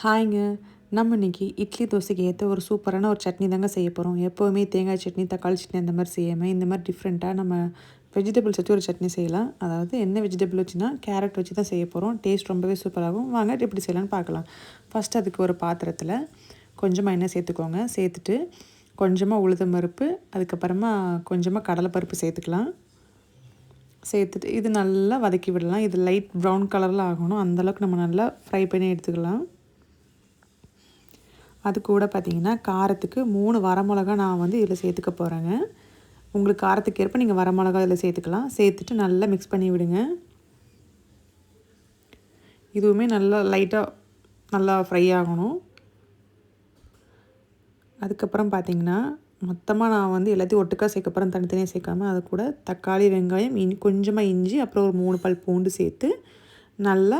ஹாய்ங்க. நம்ம இன்னைக்கு இட்லி தோசைக்கு ஏற்ற ஒரு சூப்பரான ஒரு சட்னி தாங்க செய்ய போகிறோம் எப்போவுமே தேங்காய் சட்னி தக்காளி சட்னி அந்த மாதிரி செய்யாமல் இந்த மாதிரி டிஃப்ரெண்ட்டாக நம்ம வெஜிடபிள்ஸ் வச்சு ஒரு சட்னி செய்யலாம். அதாவது என்ன வெஜிடபிள் வச்சுன்னா கேரட் வச்சு தான் செய்ய போகிறோம் டேஸ்ட் ரொம்பவே சூப்பராகும் வாங்க எப்படி செய்யலான்னு பார்க்கலாம். ஃபஸ்ட் அதுக்கு ஒரு பாத்திரத்தில் கொஞ்சமாக எண்ணெய் சேர்த்துக்கோங்க. சேர்த்துட்டு கொஞ்சமாக உளுதம் பருப்பு அதுக்கப்புறமா கொஞ்சமாக கடலைப்பருப்பு சேர்த்துக்கலாம். சேர்த்துட்டு இது நல்லா வதக்கி விடலாம். இது லைட் ப்ரௌன் கலரில் ஆகணும். அந்தளவுக்கு நம்ம நல்லா ஃப்ரை பண்ணி எடுத்துக்கலாம். அது கூட பார்த்திங்கன்னா காரத்துக்கு மூணு வரமிளகா நான் வந்து இதில் சேர்த்துக்க போகிறேங்க உங்களுக்கு காரத்துக்கு ஏற்ப நீங்கள் வரமிளகா இதில் சேர்த்துக்கலாம். சேர்த்துட்டு நல்லா மிக்ஸ் பண்ணி விடுங்க. இதுவுமே நல்லா லைட்டாக நல்லா ஃப்ரை ஆகணும். அதுக்கப்புறம் பார்த்திங்கன்னா மொத்தமாக நான் வந்து எல்லாத்தையும் ஒட்டுக்கா சேர்க்கப்புறம் தனித்தனியாக சேர்க்காம அது கூட தக்காளி வெங்காயம் இன் கொஞ்சமாக இஞ்சி அப்புறம் ஒரு மூணு பல் பூண்டு சேர்த்து நல்லா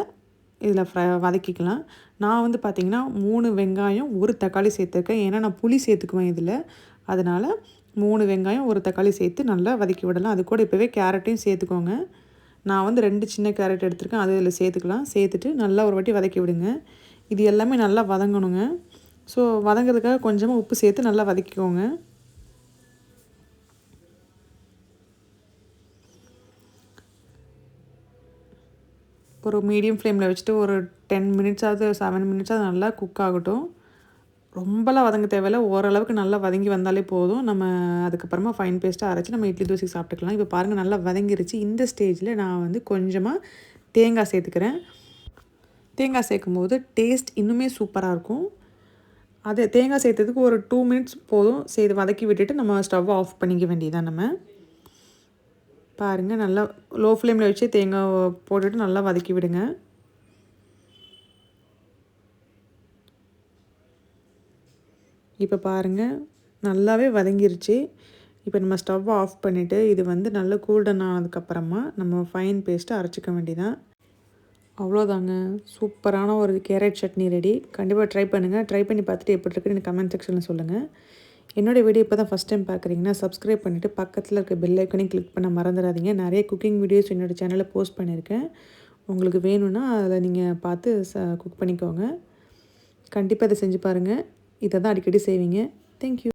இதில் ஃப்ரை வதக்கிக்கலாம். நான் வந்து பார்த்திங்கன்னா மூணு வெங்காயம் ஒரு தக்காளி சேர்த்துருக்கேன். ஏன்னா நான் புளி சேர்த்துக்குவேன் இதில். அதனால் மூணு வெங்காயம் ஒரு தக்காளி சேர்த்து நல்லா வதக்கி விடலாம். அது கூட இப்போவே கேரட்டையும் சேர்த்துக்கோங்க. நான் வந்து ரெண்டு சின்ன கேரட் எடுத்திருக்கேன். அது இதில் சேர்த்துக்கலாம். சேர்த்துட்டு நல்லா ஒரு வாட்டி வதக்கி விடுங்க. இது எல்லாமே நல்லா வதங்கணுங்க. ஸோ வதங்கிறதுக்காக கொஞ்சமாக உப்பு சேர்த்து நல்லா வதக்கிக்கோங்க. ஒரு மீடியம் ஃப்ளேமில் வச்சுட்டு ஒரு டென் மினிட்ஸாவது செவன் மினிட்ஸாவது நல்லா குக் ஆகட்டும். ரொம்பலாம் வதங்க தேவையில்ல. ஓரளவுக்கு நல்லா வதங்கி வந்தாலே போதும். நம்ம அதுக்கப்புறமா ஃபைன் பேஸ்ட்டாக அரைச்சி நம்ம இட்லி தோசை சாப்பிட்டுக்கலாம். இப்போ பாருங்கள் நல்லா வதங்கிருச்சு. இந்த ஸ்டேஜில் நான் வந்து கொஞ்சமாக தேங்காய் சேர்த்துக்கிறேன். தேங்காய் சேர்க்கும் போது டேஸ்ட் இன்னுமே சூப்பராக இருக்கும். அது தேங்காய் சேர்த்ததுக்கு ஒரு டூ மினிட்ஸ் போதும். சேர்த்து வதக்கி விட்டுட்டு நம்ம ஸ்டவ் ஆஃப் பண்ணிக்க வேண்டியதான் நம்ம. பாருங்கள் நல்லா லோ ஃப்ளேமில் வச்சு தேங்காய் போட்டுட்டு நல்லா வதக்கி விடுங்க. இப்போ பாருங்கள் நல்லாவே வதங்கிருச்சு. இப்போ நம்ம ஸ்டவ் ஆஃப் பண்ணிவிட்டு இது வந்து நல்லா கூல்டன் ஆனதுக்கப்புறமா நம்ம ஃபைன் பேஸ்ட்டு அரைச்சிக்க வேண்டியதான் அவ்வளோதாங்க சூப்பரான ஒரு கேரட் சட்னி ரெடி கண்டிப்பாக ட்ரை பண்ணுங்கள் ட்ரை பண்ணி பார்த்துட்டு எப்படி இருக்குன்னு கமெண்ட் செக்ஷனில் சொல்லுங்கள் என்னோடய வீடியோ இப்போ தான் ஃபஸ்ட் டைம் பார்க்குறீங்கன்னா சப்ஸ்கிரைப் பண்ணிவிட்டு பக்கத்தில் இருக்க பெல் ஐக்கனையும் கிளிக் பண்ண மறந்துடாதீங்க. நிறைய குக்கிங் வீடியோஸ் என்னோடய சேனலில் போஸ்ட் பண்ணியிருக்கேன். உங்களுக்கு வேணும்னா அதில் நீங்கள் பார்த்து ச குக் பண்ணிக்கோங்க. கண்டிப்பாக இதை செஞ்சு பாருங்கள் இதை தான் அடிக்கடி செய்வீங்க. தேங்க்யூ